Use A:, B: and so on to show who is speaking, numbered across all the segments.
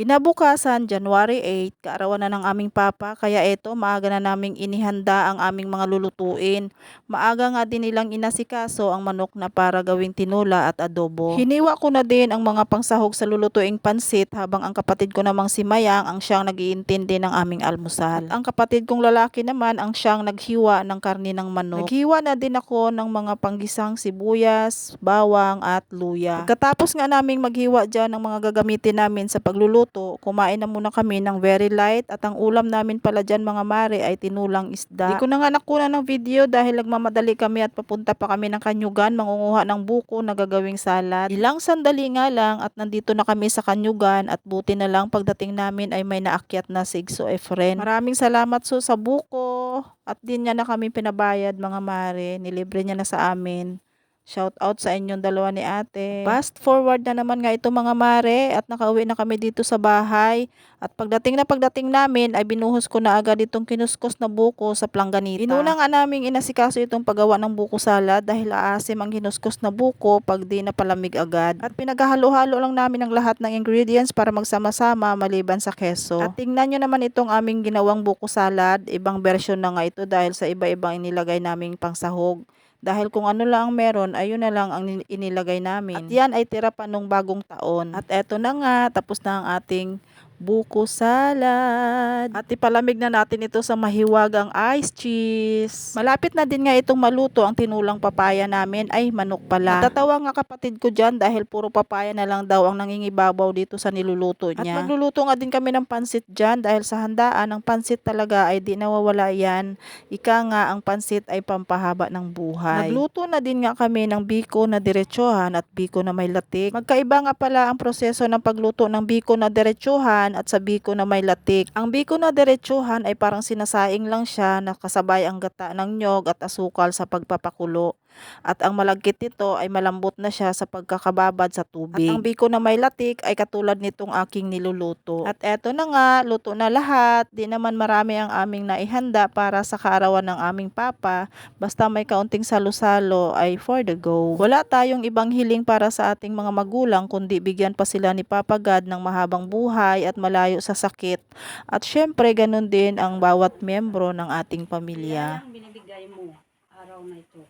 A: Kinabukasan, January 8, kaarawan na ng aming papa, kaya eto maaga na naming inihanda ang aming mga lulutuin. Maaga nga din nilang inasikaso ang manok na para gawing tinola at adobo. Hiniwa ko na din ang mga pangsahog sa lulutuing pansit habang ang kapatid ko namang si Mayang ang siyang nagiintindi ng aming almusal. At ang kapatid kong lalaki naman ang siyang naghiwa ng karni ng manok. Naghiwa na din ako ng mga panggisang sibuyas, bawang at luya. Pagkatapos nga naming maghiwa dyan ng mga gagamitin namin sa pagluluto, kumain na muna kami ng very light at ang ulam namin pala dyan mga mare ay tinulang isda. Di ko na nga nakuna ng video dahil nagmamadali kami at papunta pa kami ng Kanyugan mangunguha ng buko na gagawing salad. Ilang sandali nga lang at nandito na kami sa Kanyugan at buti na lang pagdating namin ay may naakyat na si Igso Efren. Maraming salamat so sa buko at din niya na kami pinabayad mga mare. Nilibre niya na sa amin. Shout out sa inyong dalawa ni ate. Fast forward na naman nga ito mga mare at nakauwi na kami dito sa bahay. At pagdating na pagdating namin ay binuhos ko na agad itong kinuskos na buko sa plangganita. Inuna nga naming inasikaso itong paggawa ng buko salad dahil aasim ang kinuskos na buko pag di na palamig agad. At pinaghalo-halo lang namin ang lahat ng ingredients para magsama-sama maliban sa keso. At tingnan nyo naman itong aming ginawang buko salad. Ibang version na nga ito dahil sa iba-ibang inilagay naming pangsahog. Dahil kung ano lang ang meron, ayun na lang ang inilagay namin. At yan ay tira pa nung bagong taon. At eto na nga, tapos na ang ating buko salad. At ipalamig na natin ito sa mahiwagang ice cheese. Malapit na din nga itong maluto ang tinulang papaya namin. Ay, manok pala. Natatawa nga kapatid ko dyan dahil puro papaya na lang daw ang nangingibabaw dito sa niluluto niya. At magluluto nga din kami ng pansit dyan dahil sa handaan ng pansit talaga ay di nawawala yan. Ika nga ang pansit ay pampahaba ng buhay. Nagluto na din nga kami ng biko na diretsuhan at biko na may latik. Magkaiba nga pala ang proseso ng pagluto ng biko na diretsuhan at sa biko na may latik. Ang biko na diretsuhan ay parang sinasaing lang siya na kasabay ang gata ng nyog at asukal sa pagpapakulo. At ang malagkit nito ay malambot na siya sa pagkakababad sa tubig. At ang biko na may latik ay katulad nitong aking niluluto. At eto na nga, luto na lahat. Di naman marami ang aming naihanda para sa kaarawan ng aming papa. Basta may kaunting salo-salo ay for the go. Wala tayong ibang hiling para sa ating mga magulang kundi bigyan pa sila ni Papa God ng mahabang buhay at malayo sa sakit. At syempre ganun din ang bawat miyembro ng ating pamilya.
B: Yan ang binibigay mo araw na ito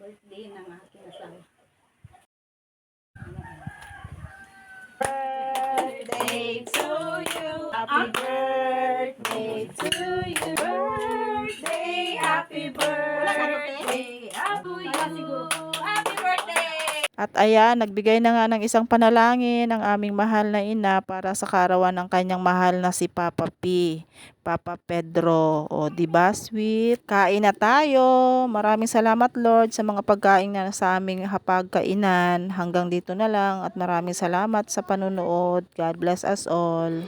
B: birthday ng aking asawa.
A: At ayan, nagbigay na nga ng isang panalangin ang aming mahal na ina para sa karawan ng kanyang mahal na si Papa P. Papa Pedro. O, di ba sweet? Kain na tayo. Maraming salamat Lord sa mga pagkain na sa aming hapagkainan. Hanggang dito na lang at maraming salamat sa panunood. God bless us all.